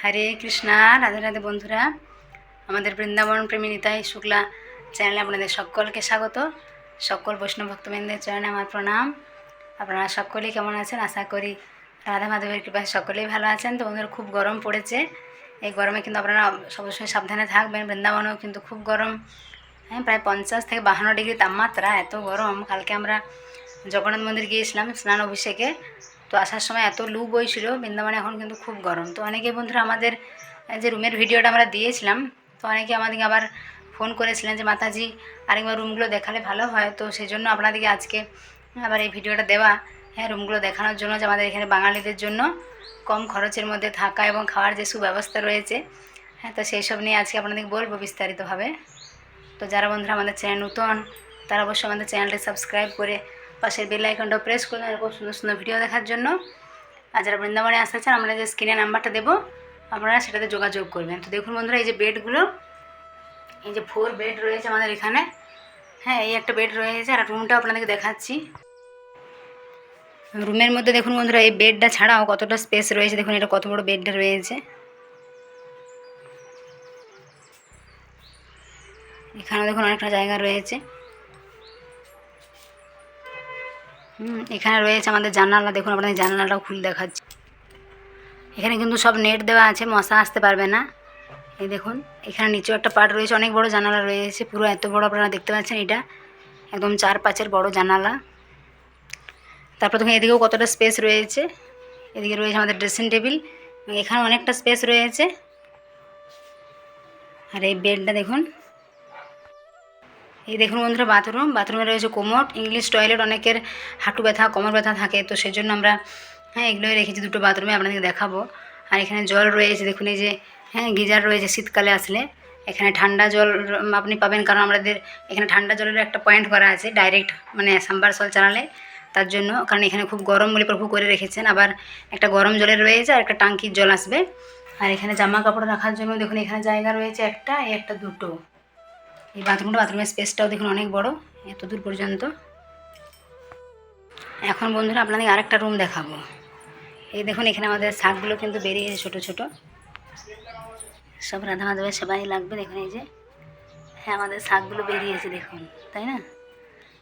হরে কৃষ্ণা, রাধে রাধে বন্ধুরা। আমাদের বৃন্দাবন প্রেমী নিতাই শুক্লা চ্যানেলে আপনাদের সকলকে স্বাগত। সকল বৈষ্ণব ভক্তবৃন্দের চরণে আমার প্রণাম। আপনারা সকলেই কেমন আছেন? আশা করি রাধা মাধবের কৃপায় সকলেই ভালো আছেন। তো বন্ধুরা, খুব গরম পড়েছে। এই গরমে কিন্তু আপনারা অবশ্যই সাবধানে থাকবেন। বৃন্দাবনেও কিন্তু খুব গরম। হ্যাঁ প্রায় পঞ্চাশ থেকে বাহান্ন ডিগ্রি তাপমাত্রা। এত গরম। কালকে আমরা জগন্নাথ মন্দির গিয়েছিলাম স্নান অভিষেকে। তো আসার সময় এত লু বইছিল, বৃন্দাবনে এখন কিন্তু খুব গরম। তো অনেকে বন্ধুরা আমাদের যে রুমের ভিডিওটা আমরা দিয়েছিলাম, তো অনেকে আমাদেরকে আবার ফোন করেছিলেন যে, মাতাজি, আরেকবার রুমগুলো দেখালে ভালো হয়। তো সেই জন্য আপনাদেরকে আজকে আবার এই ভিডিওটা দেওয়া হ্যাঁ রুমগুলো দেখানোর জন্য যে আমাদের এখানে বাঙালিদের জন্য কম খরচের মধ্যে থাকা এবং খাওয়ার যে সুব্যবস্থা রয়েছে হ্যাঁ তো সেই সব নিয়ে আজকে আপনাদেরকে বলব বিস্তারিতভাবে। তো যারা বন্ধুরা আমাদের চ্যানেল নতুন, তারা অবশ্যই আমাদের চ্যানেলটি সাবস্ক্রাইব করে পাশের বেল আইকনটা প্রেস করুন এরকম সুন্দর সুন্দর ভিডিও দেখার জন্য। আর যারা বৃন্দাবনে আসতে চান, আমরা যে স্ক্রিনে নাম্বারটা দেবো, আপনারা সেটাতে যোগাযোগ করবেন। তো দেখুন বন্ধুরা, এই যে বেডগুলো এই যে ফোর বেড রয়েছে আমাদের এখানে। হ্যাঁ এই একটা বেড রয়েছে আর রুমটা আপনাদেরকে দেখাচ্ছি। রুমের মধ্যে দেখুন বন্ধুরা, এই বেডটা ছাড়াও কতটা স্পেস রয়েছে, দেখুন এটা কত বড় বেডটা রয়েছে। এখানেও দেখুন অনেকটা জায়গা রয়েছে। এখানে রয়েছে আমাদের জানালা। দেখুন, আপনাদের জানালাটাও খুলে দেখাচ্ছি। এখানে কিন্তু সব নেট দেওয়া আছে, মশা আসতে পারবে না। এই দেখুন, এখানে নিচেও একটা পার্ট রয়েছে, অনেক বড় জানালা রয়েছে। পুরো এত বড় আপনারা দেখতে পাচ্ছেন এটা। একদম চার পাঁচের বড় জানালা। তারপর দেখুন, এদিকেও কতটা স্পেস রয়েছে। এদিকে রয়েছে আমাদের ড্রেসিং টেবিল। এখানে অনেকটা স্পেস রয়েছে। আর এই বেডটা দেখুন এই দেখুন বন্ধুরা বাথরুম বাথরুমে রয়েছে কোমর ইংলিশ টয়লেট অনেকের হাঁটু ব্যথা, কোমর ব্যথা থাকে, তো সেই জন্য আমরা হ্যাঁ এগুলোই রেখেছি দুটো বাথরুমে আপনাদেরকে দেখাবো। আর এখানে জল রয়েছে, দেখুন এই যে হ্যাঁ গিজার রয়েছে শীতকালে আসলে। এখানে ঠান্ডা জল আপনি পাবেন, কারণ আমাদের এখানে ঠান্ডা জলের একটা পয়েন্ট করা আছে ডাইরেক্ট মানে সাম্বারসল চালালে তার জন্য, কারণ এখানে খুব গরম বলে প্রভু করে রেখেছেন, আবার একটা গরম জলের রয়েছে, আর একটা টাঙ্কির জল আসবে। আর এখানে জামা কাপড় রাখার জন্য, দেখুন এখানে জায়গা রয়েছে একটা একটা দুটো। এই বাথরুমটা, বাথরুমের স্পেসটাও দেখুন অনেক বড়, এত দূর পর্যন্ত। এখন বন্ধুরা আপনাদের আরেকটা রুম দেখাবো। এই দেখুন এখানে আমাদের শাকগুলো কিন্তু বেরিয়েছে ছোটো ছোটো। সব রাধা মাধবের সবাই লাগবে দেখুন এই যে। হ্যাঁ আমাদের শাকগুলো বেরিয়েছে দেখুন, তাই না?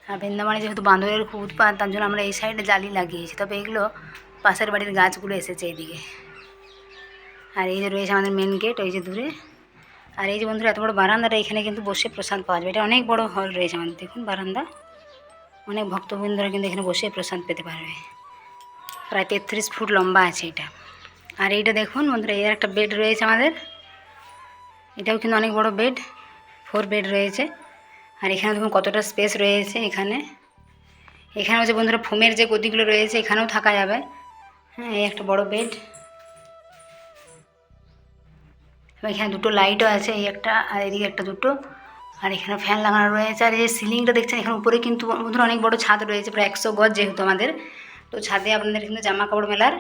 আর বৃন্দাবনে যেহেতু বাঁদরের খুব উৎপাদ তার জন্য আমরা এই সাইডে জালি লাগিয়েছি। তবে এগুলো পাশের বাড়ির গাছগুলো এসেছে এইদিকে। আর এই যে রয়েছে আমাদের মেন গেট ওই যে দূরে। আর এই যে বন্ধুরা, এত বড় বারান্দাটা এখানে কিন্তু বসে প্রসাদ পাওয়া যাবে। এটা অনেক বড় হল রয়েছে আমাদের। দেখুন বারান্দা। অনেক ভক্তবৃন্দরা কিন্তু এখানে বসে প্রসাদ পেতে পারবে। প্রায় তেত্রিশ ফুট লম্বা আছে এটা। আর এইটা দেখুন বন্ধুরা, এর একটা বেড রয়েছে আমাদের। এটাও কিন্তু অনেক বড় বেড। ফোর বেড রয়েছে। আর এখানে দেখুন কতটা স্পেস রয়েছে এখানে। এখানেও যে বন্ধুরা, ফোমের যে গদিগুলো রয়েছে, এখানেও থাকা যাবে। হ্যাঁ এই একটা বড় বেড। এবং এখানে দুটো লাইটও আছে, এই একটা আর এদিকে একটা দুটো। আর এখানে ফ্যান লাগানো রয়েছে, আর এই সিলিংটা দেখছেন, এখানে উপরে কিন্তু বন্ধুরা অনেক বড় ছাদ রয়েছে, প্রায় একশো গজ যেহেতু আমাদের। তো ছাদে আপনাদের কিন্তু জামা কাপড় মেলার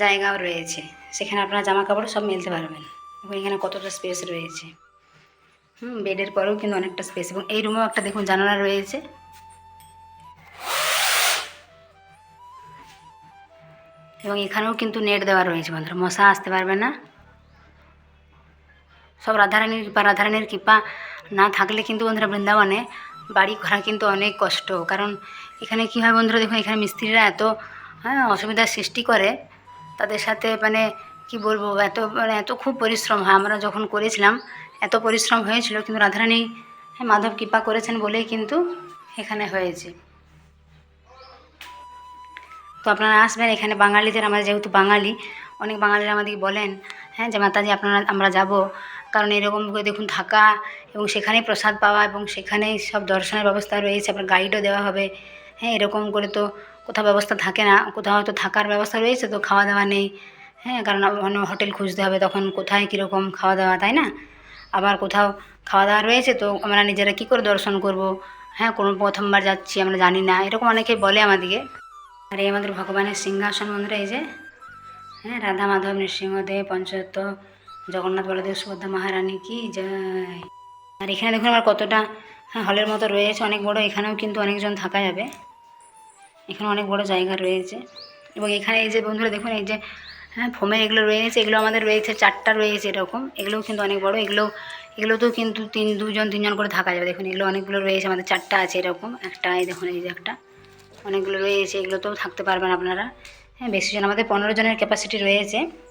জায়গাও রয়েছে। সেখানে আপনারা জামা কাপড় সব মেলতে পারবেন। এবং এখানে কতটা স্পেস রয়েছে। হুম, বেডের পরেও কিন্তু অনেকটা স্পেস এবং এই রুমেও একটা দেখুন জানালা রয়েছে। এবং এখানেও কিন্তু নেট দেওয়া রয়েছে বন্ধুরা, মশা আসতে পারবে না। সব রাধারানীর কৃপা রাধারানীর কৃপা না থাকলে কিন্তু বন্ধুরা বৃন্দাবনে বাড়ি করা কিন্তু অনেক কষ্ট। কারণ এখানে কী হয় বন্ধুরা, দেখুন এখানে মিস্ত্রিরা এত হ্যাঁ অসুবিধার সৃষ্টি করে, তাদের সাথে মানে কি বলব, এত মানে এত খুব পরিশ্রম হয়। আমরা যখন করেছিলাম, এত পরিশ্রম হয়েছিল, কিন্তু রাধারানী হ্যাঁ মাধব কৃপা করেছেন বলেই কিন্তু এখানে হয়েছে। তো আপনারা আসবেন এখানে, বাঙালিদের আমরা যেহেতু বাঙালি, অনেক বাঙালিরা আমাদেরকে বলেন হ্যাঁ যে, মাতাজি, আপনারা, আমরা যাব। কারণ এরকম করে দেখুন থাকা এবং সেখানেই প্রসাদ পাওয়া এবং সেখানেই সব দর্শনের ব্যবস্থা রয়েছে আপনার গাইডও দেওয়া হবে। হ্যাঁ এরকম করে তো কোথাও ব্যবস্থা থাকে না, কোথাও হয়তো থাকার ব্যবস্থা রয়েছে তো খাওয়া দাওয়া নেই। হ্যাঁ কারণ অন্য হোটেল খুঁজতে হবে তখন কোথায় কীরকম খাওয়া দাওয়া, তাই না? আবার কোথাও খাওয়া দাওয়া রয়েছে তো আমরা নিজেরা কী করে দর্শন করব? হ্যাঁ কোনো প্রথমবার যাচ্ছি আমরা জানি না, এরকম অনেকেই বলে আমাদেরকে। আর এই আমাদের ভগবানের সিংহাসন মন্দিরে এই যে হ্যাঁ রাধা মাধব নৃসিংহদেব, পঞ্চদত্ত জগন্নাথ বলদেব সুভদ্রা মহারানী কি জয়। আর এখানে দেখুন আমার কতটা হলের মতো রয়েছে, অনেক বড়, এখানেও কিন্তু অনেকজন থাকা যাবে। এখানে অনেক বড় জায়গা রয়েছে। এবং এখানে এই যে বন্ধুরা দেখুন, এই যে হ্যাঁ ফোমে এগুলো রয়েছে, এগুলো আমাদের রয়েছে, চারটা রয়েছে এরকম। এগুলোও কিন্তু অনেক বড় এগুলো এগুলোতেও কিন্তু তিন, দুজন, তিনজন করে থাকা যাবে। দেখুন, এগুলো অনেকগুলো রয়েছে, আমাদের চারটা আছে এরকম, একটা, এই দেখুন, এই যে একটা, অনেকগুলো রয়েছে, এগুলোতেও থাকতে পারবেন আপনারা। হ্যাঁ বেশি জন, আমাদের পনেরো জনের ক্যাপাসিটি রয়েছে।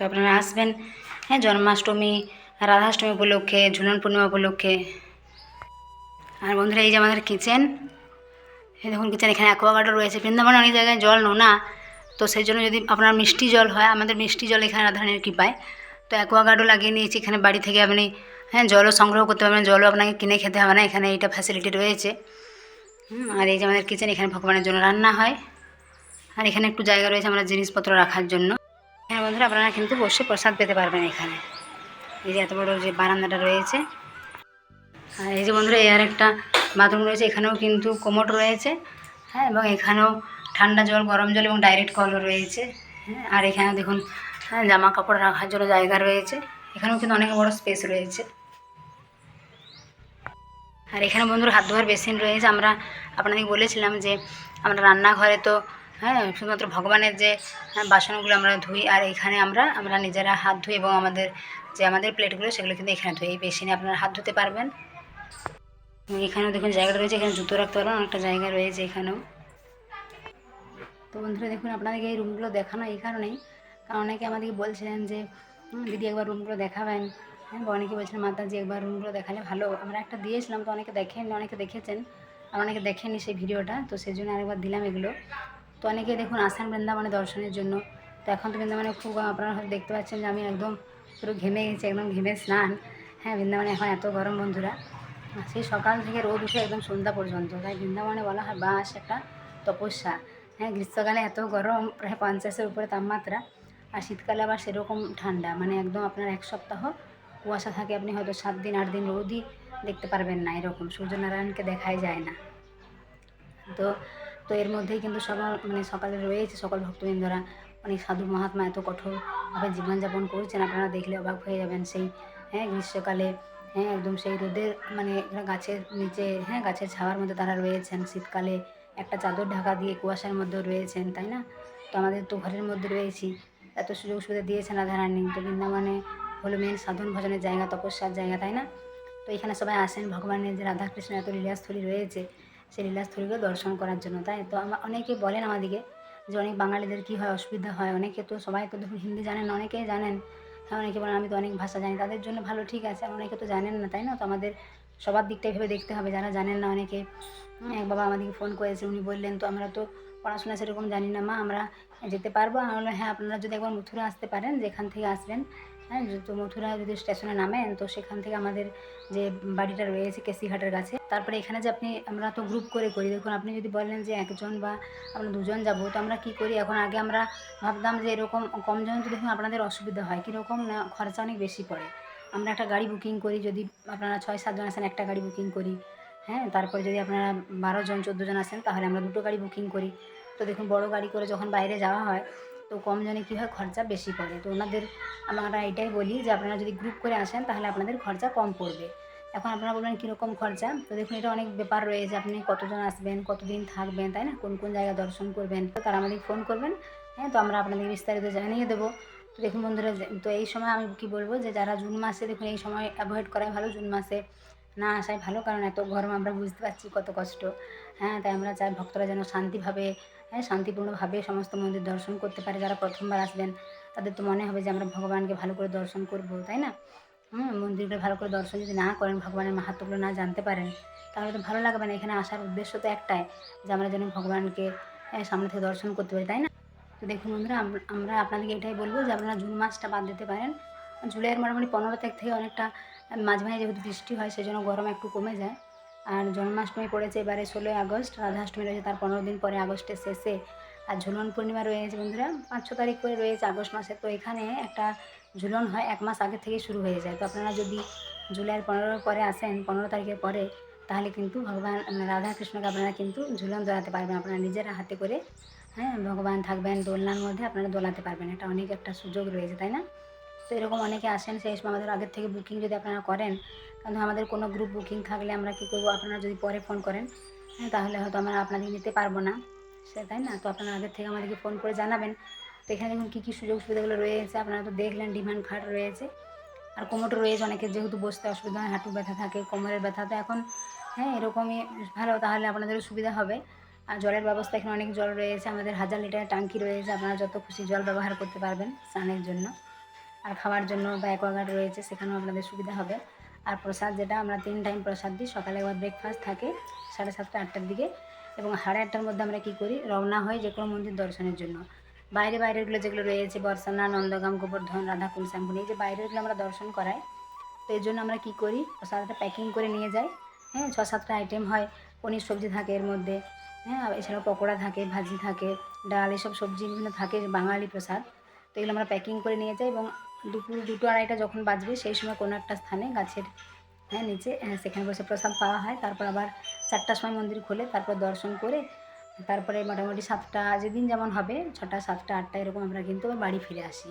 তো আপনারা আসবেন হ্যাঁ জন্মাষ্টমী, রাধাষ্টমী উপলক্ষে, ঝুলন পূর্ণিমা উপলক্ষে। আর বন্ধুরা, এই যে আমাদের কিচেন দেখুন কিচেন, এখানে অ্যাকোয়াগার্ডও রয়েছে। বৃন্দাবনে অনেক জায়গায় জল নোনা তো সেই জন্য যদি আপনার মিষ্টি জল হয়, আমাদের মিষ্টি জল এখানে রাধারানীর কৃপায়। তো অ্যাকোয়াগার্ডও লাগিয়ে নিয়েছি, এখানে বাড়ি থেকে আপনি হ্যাঁ জলও সংগ্রহ করতে পারবেন, জলও আপনাকে কিনে খেতে হবে না, এখানে এইটা ফ্যাসিলিটি রয়েছে। আর এই যে আমাদের কিচেন, এখানে ভগবানের জন্য রান্না হয়। আর এখানে একটু জায়গা রয়েছে, আমরা জিনিসপত্র রাখার জন্য। হ্যাঁ বন্ধুরা, আপনারা কিন্তু বসে প্রসাদ পেতে পারবেন এখানে। এই যে এত বড় যে বারান্দাটা রয়েছে। আর এই যে বন্ধুরা, এই আর একটা বাথরুম রয়েছে। এখানেও কিন্তু কোমোট রয়েছে। হ্যাঁ এবং এখানেও ঠান্ডা জল, গরম জল এবং ডাইরেক্ট কলও রয়েছে। হ্যাঁ আর এখানে দেখুন হ্যাঁ জামা কাপড় রাখার জন্য জায়গা রয়েছে। এখানেও কিন্তু অনেক বড় স্পেস রয়েছে। আর এখানে বন্ধুরা, হাত ধোয়ার বেসিন রয়েছে। আমরা আপনাদের বলেছিলাম যে, আমরা রান্নাঘরে তো হ্যাঁ শুধুমাত্র ভগবানের যে হ্যাঁ, বাসনগুলো আমরা ধুই আর এখানে আমরা আমরা নিজেরা হাত ধুই এবং আমাদের যে আমাদের প্লেটগুলো সেগুলো কিন্তু এখানে ধুই। এই বেসিনে আপনারা হাত ধুতে পারবেন। এখানেও দেখুন জায়গা রয়েছে এখানে জুতো রাখতে পারবেন অনেকটা জায়গা রয়েছে এখানেও। তো বন্ধুরা দেখুন আপনাদেরকে এই রুমগুলো দেখানো এই কারণেই। কারণ অনেকে আমাদেরকে বলছিলেন যে দিদি একবার রুমগুলো দেখাবেন। হ্যাঁ বা অনেকে বলছিলেন মাতাজি একবার রুমগুলো দেখালে ভালো। আমরা একটা দিয়েছিলাম তো অনেকে দেখেন অনেকে দেখেছেন। আর অনেকে দেখেননি সেই ভিডিওটা তো সেই জন্য আরেকবার দিলাম এগুলো। তো অনেকে দেখুন আসেন বৃন্দাবনে দর্শনের জন্য। তো এখন তো বৃন্দাবনে খুব আপনারা হয়তো দেখতে পাচ্ছেন যে আমি একদম পুরো ঘেমে গেছি, একদম ঘেমে স্নান। হ্যাঁ বৃন্দাবনে এখন এত গরম বন্ধুরা। সেই সকাল থেকে রোদ উঠে একদম সন্ধ্যা পর্যন্ত। তাই বৃন্দাবনে বলা হয় বাস একটা তপস্যা। হ্যাঁ গ্রীষ্মকালে এত গরম, প্রায় পঞ্চাশের উপরে তাপমাত্রা। আর শীতকালে আবার সেরকম ঠান্ডা। মানে একদম আপনার এক সপ্তাহ কুয়াশা থাকে, আপনি হয়তো সাত দিন, আট দিন রোদই দেখতে পারবেন না এরকম। সূর্যনারায়ণকে দেখাই যায় না। তো তো এর মধ্যেই কিন্তু সবার মানে সকালে রয়েছে সকল ভক্তবৃন্দরা। অনেক সাধু মহাত্মা এত কঠোরভাবে জীবনযাপন করছেন, আপনারা দেখলে অবাক হয়ে যাবেন সেই হ্যাঁ গ্রীষ্মকালে হ্যাঁ একদম সেই রোদের মানে গাছের নিচে হ্যাঁ গাছের ছাওয়ার মধ্যে তারা রয়েছেন। শীতকালে একটা চাদর ঢাকা দিয়ে কুয়াশার মধ্যেও রয়েছেন, তাই না? তো আমাদের তো ঘরের মধ্যে রয়েছি। এত সুযোগ সুবিধা দিয়েছেন রাধারানী। তো বৃন্দাবনে হলো মেন সাধন ভজনের জায়গা, তপস্যার জায়গা, তাই না? তো এখানে সবাই আসেন, ভগবানের যে রাধাকৃষ্ণ এত লীলাস্থলী রয়েছে সেই লীলাস্থলীকে দর্শন করার জন্য, তাই তো? আমার অনেকে বলেন আমাদেরকে যে অনেক বাঙালিদের কী হয়, অসুবিধা হয়? অনেকে তো সবাই তো দেখুন হিন্দি জানেন অনেকেই জানেন। হ্যাঁ অনেকে বলেন আমি তো অনেক ভাষা জানি, তাদের জন্য ভালো ঠিক আছে অনেকে তো জানেন না, তাই না? তো আমাদের সবার দিকটাই ভেবে দেখতে হবে, যারা জানেন না অনেকে। এক বাবা আমাদেরকে ফোন করেছে, উনি বললেন, তো আমরা তো পড়াশোনা সেরকম জানি না মা, আমরা যেতে পারব? আমি বললাম হ্যাঁ আপনারা যদি একবার মথুরা আসতে পারেন, যেখান থেকে আসবেন হ্যাঁ তো মথুরা যদি স্টেশনে নামেন, তো সেখান থেকে আমাদের যে বাড়িটা রয়েছে কেসিঘাটের কাছে, তারপরে এখানে যে আপনি, আমরা তো গ্রুপ করে করি। দেখুন, আপনি যদি বলেন যে একজন বা আমরা দুজন যাব, তো আমরা কী করি? এখন আগে আমরা ভাবতাম যে এরকম কমজন তো দেখুন আপনাদের অসুবিধা হয়। কীরকম না, খরচা অনেক বেশি পড়ে। আমরা একটা গাড়ি বুকিং করি, যদি আপনারা ছয় সাতজন আসেন, একটা গাড়ি বুকিং করি। হ্যাঁ তারপরে যদি আপনারা বারো জন, চোদ্দ জন আসেন, তাহলে আমরা দুটো গাড়ি বুকিং করি। তো দেখুন, বড় গাড়ি করে যখন বাইরে যাওয়া হয় তো কম জনে কী হয় খরচা বেশি পড়ে তো ওনাদের আমরা এটাই বলি যে, আপনারা যদি গ্রুপ করে আসেন, তাহলে আপনাদের খরচা কম পড়বে। এখন আপনারা বলবেন, কীরকম খরচা? তো দেখুন, এটা অনেক ব্যাপার রয়েছে আপনি কতজন আসবেন, কতদিন থাকবেন, তাই না? কোন কোন জায়গা দর্শন করবেন? তো তারা আমাদের ফোন করবেন। হ্যাঁ তো আমরা আপনাদের বিস্তারিত জানিয়ে দেবো। তো দেখুন, বন্ধুরা তো এই সময় আমি কি বলব যে, যারা জুন মাসে, দেখুন, এই সময় অ্যাভয়েড করাই ভালো, জুন মাসে না আসাই ভালো। কারণ এত গরম, আমরা বুঝতে পারছি কত কষ্ট। হ্যাঁ তাই আমরা চাই ভক্তরা যেন শান্তিভাবে হ্যাঁ শান্তিপূর্ণভাবে সমস্ত মন্দির দর্শন করতে পারে। যারা প্রথমবার আসবেন তাদের তো মনে হবে যে আমরা ভগবানকে ভালো করে দর্শন করব তাই না? হুম মন্দিরগুলো ভালো করে দর্শন যদি না করেন ভগবানের মাহাত্মগুলো না জানতে পারেন তাহলে তো ভালো লাগবে না। এখানে আসার উদ্দেশ্য তো একটাই যে আমরা যেন ভগবানকে হ্যাঁ, সামনে থেকে দর্শন করতে পারি তাই না? তো দেখুন বন্ধুরা আম- আমরা আপনাদেরকে এটাই বলব যে আপনারা জুন মাসটা বাদ দিতে পারেন। জুলাইয়ের মোটামুটি পনেরো তারিখ থেকে অনেকটা মাঝে মাঝে যেহেতু বৃষ্টি হয় সেজন্য গরম একটু কমে যায়। আর জন্মাষ্টমী পড়েছে এবারে ষোলোই আগস্ট, রাধাষ্টমী রয়েছে তার পনেরো দিন পরে আগস্টের শেষে। আর ঝুলন পূর্ণিমা রয়েছে বন্ধুরা, পাঁচ ছ তারিখ করে রয়েছে আগস্ট মাসে। তো এখানে একটা ঝুলন হয় এক মাস আগে থেকে শুরু হয়ে যায়। তো আপনারা যদি জুলাইয়ের পনেরোর পরে আসেন, পনেরো তারিখের পরে, তাহলে কিন্তু ভগবান মানে রাধা কৃষ্ণকে আপনারা কিন্তু ঝুলন দোলাতে পারবেন। আপনারা নিজেরা হাতে করে হ্যাঁ ভগবান থাকবেন, দোলনার মধ্যে আপনারা দোলাতে পারবেন। এটা অনেক একটা সুযোগ রয়েছে, তাই না? তো এরকম অনেকে আসেন সেই সময় আমাদের আগের থেকে বুকিং যদি আপনারা করেন কারণ আমাদের কোনো গ্রুপ বুকিং থাকলে আমরা কী করব? আপনারা যদি পরে ফোন করেন হ্যাঁ তাহলে হয়তো আমরা আপনাদের নিতে পারব না। সে তাই না? তো আপনারা আগের থেকে আমাদেরকে ফোন করে জানাবেন। তো এখানে দেখুন কী কী সুযোগ সুবিধাগুলো রয়েছে। আপনারা তো দেখলেন ডিমান্ড খাট রয়েছে। আর কোমোটো রয়েছে অনেকের যেহেতু বসতে অসুবিধা হয় হাঁটু ব্যথা থাকে, কোমরের ব্যথা। তো এখন হ্যাঁ এরকমই ভালো, তাহলে আপনাদেরও সুবিধা হবে। আর জলের ব্যবস্থা এখানে অনেক জল রয়েছে। আমাদের হাজার লিটারের ট্যাঙ্কি রয়েছে। আপনারা যত খুশি জল ব্যবহার করতে পারবেন স্নানের জন্য। আর খাওয়ার জন্য বা অ্যাকোয়াগার্ড রয়েছে, সেখানেও আপনাদের সুবিধা হবে। আর প্রসাদ যেটা আমরা তিন টাইম প্রসাদ দিই, সকালে একবার ব্রেকফাস্ট থাকে সাড়ে সাতটা, আটটার দিকে। এবং সাড়ে আটটার মধ্যে আমরা কী করি, রওনা হই যে কোনো মন্দির দর্শনের জন্য। বাইরে বাইরেরগুলো যেগুলো রয়েছে বর্ষানা নন্দগাম, গোবর্ধন, রাধাকুল, শ্যামপুর, এই যে বাইরেরগুলো আমরা দর্শন করাই, তো এই জন্য আমরা কী করি, প্রসাদটা প্যাকিং করে নিয়ে যাই। হ্যাঁ ছ, সাতটা আইটেম হয়, পনির সবজি থাকে এর মধ্যে। হ্যাঁ এছাড়াও পকোড়া থাকে, ভাজি থাকে, ডাল, এসব সবজি বিভিন্ন থাকে, বাঙালি প্রসাদ। তো এগুলো আমরা প্যাকিং করে নিয়ে যাই এবং দুপুর দুটো আড়াইটা যখন বাজবে, সেই সময় কোনো একটা স্থানে গাছের হ্যাঁ নিচে হ্যাঁ সেখানে বসে প্রসাদ পাওয়া হয়। তারপর আবার চারটার সময় মন্দির খোলে, তারপর দর্শন করে, তারপরে মোটামুটি সাতটা, যেদিন যেমন হবে, ছটা, সাতটা, আটটা, এরকম আমরা কিন্তু বাড়ি ফিরে আসি।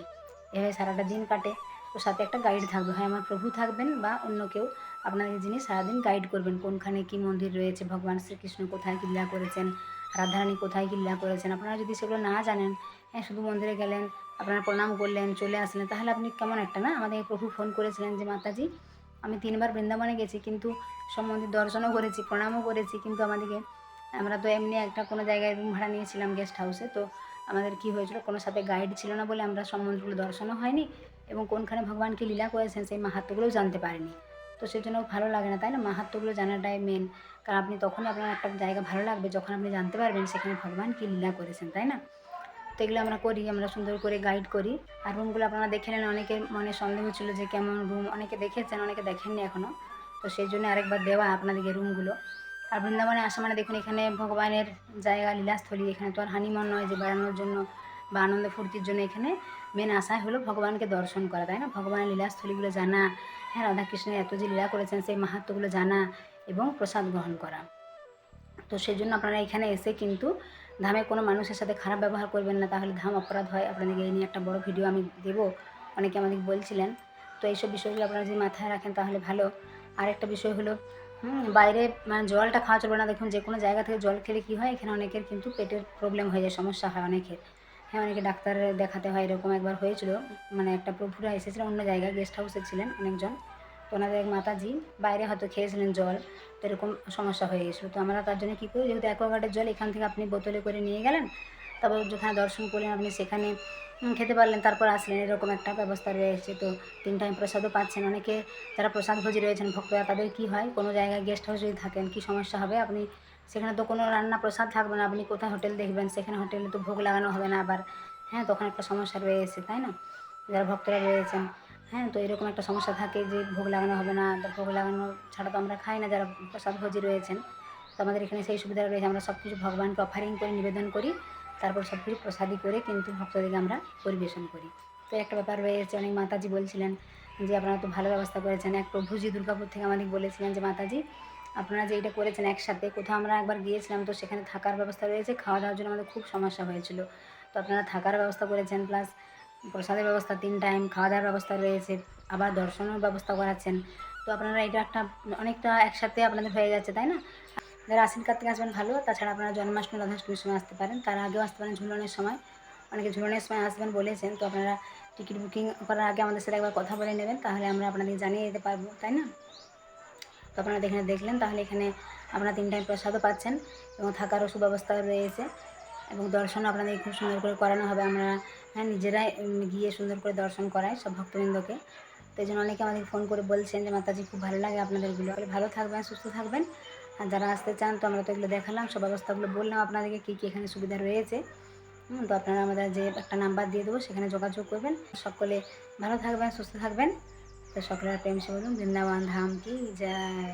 এভাবে সারাটা দিন কাটে। তো সাথে একটা গাইড থাকবে। হয় আমার প্রভু থাকবেন বা অন্য কেউ, আপনাদের যিনি সারাদিন গাইড করবেন, কোনখানে কী মন্দির রয়েছে, ভগবান শ্রীকৃষ্ণ কোথায় কী লীলা করেছেন রাধারানী কোথায় কী লীলা করেছেন? আপনারা যদি সেগুলো না জানেন হ্যাঁ শুধু মন্দিরে গেলেন, আপনারা প্রণাম করলেন, চলে আসলেন, তাহলে আপনি কেমন একটা, না? আমাদের প্রভু ফোন করেছিলেন যে, মাতাজি, আমি তিনবার বৃন্দাবনে গেছি, কিন্তু মন্দির দর্শনও করেছি, প্রণামও করেছি, কিন্তু আমাদেরকে, আমরা তো এমনি একটা কোনো জায়গায় রুম ভাড়া নিয়েছিলাম গেস্ট হাউসে তো আমাদের কি হয়েছিল? কোনো সাথে গাইড ছিল না বলে আমরা সব মন্দিরগুলো দর্শনও হয়নি এবং কোনখানে ভগবানকে লীলা করেছেন, সেই মাহাত্মগুলোও জানতে পারিনি। তো সেই জন্য ভালো লাগে না, তাই না? মাহাত্মগুলো জানাটাই মেন কারণ আপনি তখনই আপনার একটা জায়গা ভালো লাগবে যখন আপনি জানতে পারবেন সেখানে ভগবান কী লীলা করেছেন, তাই না? তো এগুলো আমরা করি, আমরা সুন্দর করে গাইড করি। আর রুমগুলো আপনারা দেখে নেন অনেকের মনে সন্দেহ ছিল যে কেমন রুম অনেকে দেখেছেন, অনেকে দেখেননি এখনও তো সেই জন্য আরেকবার দেওয়া আপনাদেরকে রুমগুলো আর বৃন্দাবনে আসা মানে দেখুন, এখানে ভগবানের জায়গা, লীলাস্থলী, এখানে তো আর হানিমন নয় যে বেড়ানোর জন্য বা আনন্দ ফুর্তির জন্য এখানে। মেন আশাই হলো ভগবানকে দর্শন করা, তাই না? ভগবানের লীলাস্থলীগুলো জানা হ্যাঁ রাধাকৃষ্ণের এত যে লীলা করেছেন, সেই মাহাত্মগুলো জানা এবং প্রসাদ গ্রহণ করা। তো সেই জন্য আপনারা এখানে এসে কিন্তু ধামে কোনো মানুষের সাথে খারাপ ব্যবহার করবেন না, তাহলে ধাম অপরাধ হয়। আপনাদেরকে এই নিয়ে একটা বড় ভিডিও আমি দেবো, অনেকে আমাদের বলছিলেন। তো এইসব বিষয়গুলো আপনারা যদি মাথায় রাখেন তাহলে ভালো। আর একটা বিষয় হলো বাইরে মানে জলটা খাওয়া চলবে না। দেখুন যে কোনো জায়গা থেকে জল খেলে কী হয়? এখানে অনেকের কিন্তু পেটের প্রবলেম হয়ে যায়, সমস্যা হয় অনেকের। হ্যাঁ অনেকে ডাক্তার দেখাতে হয় এরকম একবার হয়েছিল। মানে একটা প্রভুরা এসেছিলেন অন্য জায়গায় গেস্ট হাউসে ছিলেন অনেকজন। তো ওনাদের এক মাতাজি, বাইরে হয়তো খেয়েছিলেন জল, তো এরকম সমস্যা হয়ে গেছিল। তো আমরা তার জন্য কী করি, যেহেতু অ্যাকোয়াগার্ডের জল এখান থেকে আপনি বোতলে করে নিয়ে গেলেন, তারপর যেখানে দর্শন করলেন, আপনি সেখানে খেতে পারলেন, তারপর আসলেন, এরকম একটা ব্যবস্থা রয়েছে। তো তিন টাইম প্রসাদও পাচ্ছেন। অনেকে যারা প্রসাদ ভোজি রয়েছেন, ভক্তরা, তাদের কী হয়, কোনো জায়গায় গেস্ট হাউস যদি থাকেন, কী সমস্যা হবে? আপনি সেখানে তো কোনো রান্না প্রসাদ থাকবে না। আপনি কোথায় হোটেল দেখবেন? সেখানে হোটেলে তো ভোগ লাগানো হবে না আবার। হ্যাঁ তখন একটা সমস্যা রয়েছে, তাই না? যারা ভক্তরা রয়েছেন। হ্যাঁ তো এরকম একটা সমস্যা থাকে যে ভোগ লাগানো হবে না। ভোগ লাগানো ছাড়া তো আমরা খাই না। যারা প্রসাদ ভোজি রয়েছেন, তো আমাদের এখানে সেই সুবিধা রয়েছে। আমরা সব কিছু ভগবানকে অফারিং করে, নিবেদন করি। তারপর সব কিছু প্রসাদি করে কিন্তু ভক্তদেরকে আমরা পরিবেশন করি। তো একটা ব্যাপার রয়েছে, অনেক মাতাজি বলছিলেন যে, আপনারা তো ভালো ব্যবস্থা করেছেন। এক প্রভুজি দুর্গাপুর থেকে আমাদের বলেছিলেন যে, মাতাজি আপনারা যে এটা করেছেন একসাথে, কোথাও আমরা একবার গিয়েছিলাম তো সেখানে থাকার ব্যবস্থা রয়েছে খাওয়া দাওয়ার জন্য আমাদের খুব সমস্যা হয়েছিল। তো আপনারা থাকার ব্যবস্থা করেছেন প্লাস প্রসাদের ব্যবস্থা তিন টাইম খাওয়া দাওয়ার ব্যবস্থা রয়েছে, আবার দর্শনের ব্যবস্থা করাচ্ছেন। তো আপনারা এটা একটা অনেকটা একসাথে আপনাদের হয়ে যাচ্ছে, তাই না? যারা আশ্বিন কার্তিক আসবেন ভালো, তাছাড়া আপনারা জন্মাষ্টমী, রাধাষ্টমীর সময় আসতে পারেন। তার আগেও আসতে পারেন ঝুলনের সময়। অনেকে ঝুলনের সময় আসবেন বলেছেন, তো আপনারা টিকিট বুকিং করার আগে আমাদের সাথে একবার কথা বলে নেবেন, তাহলে আমরা আপনাদের জানিয়ে দিতে পারব, তাই না? আপনারা এখানে দেখলেন, তাহলে এখানে আপনারা তিন টাইম প্রসাদও পাচ্ছেন এবং থাকারও সুব্যবস্থা রয়েছে এবং দর্শন আপনাদের খুব সুন্দর করে করানো হবে। আমরা হ্যাঁ নিজেরাই গিয়ে সুন্দর করে দর্শন করাই সব ভক্তবৃন্দকে। তো এই জন্য অনেকে আমাদের ফোন করে বলছেন যে, মাতাজি, খুব ভালো লাগে আপনাদেরগুলো। ভালো থাকবেন, সুস্থ থাকবেন। আর যারা আসতে চান, তো আমরা তো এগুলো দেখালাম, সব ব্যবস্থাগুলো বললাম আপনাদেরকে, কী কী এখানে সুবিধা রয়েছে। তো আপনারা আমাদের যে একটা নাম্বার দিয়ে দেবো, সেখানে যোগাযোগ করবেন। সকলে ভালো থাকবেন, সুস্থ থাকবেন। তো সকলের প্রেম সে বলুন বৃন্দাবন ধাম কি জয়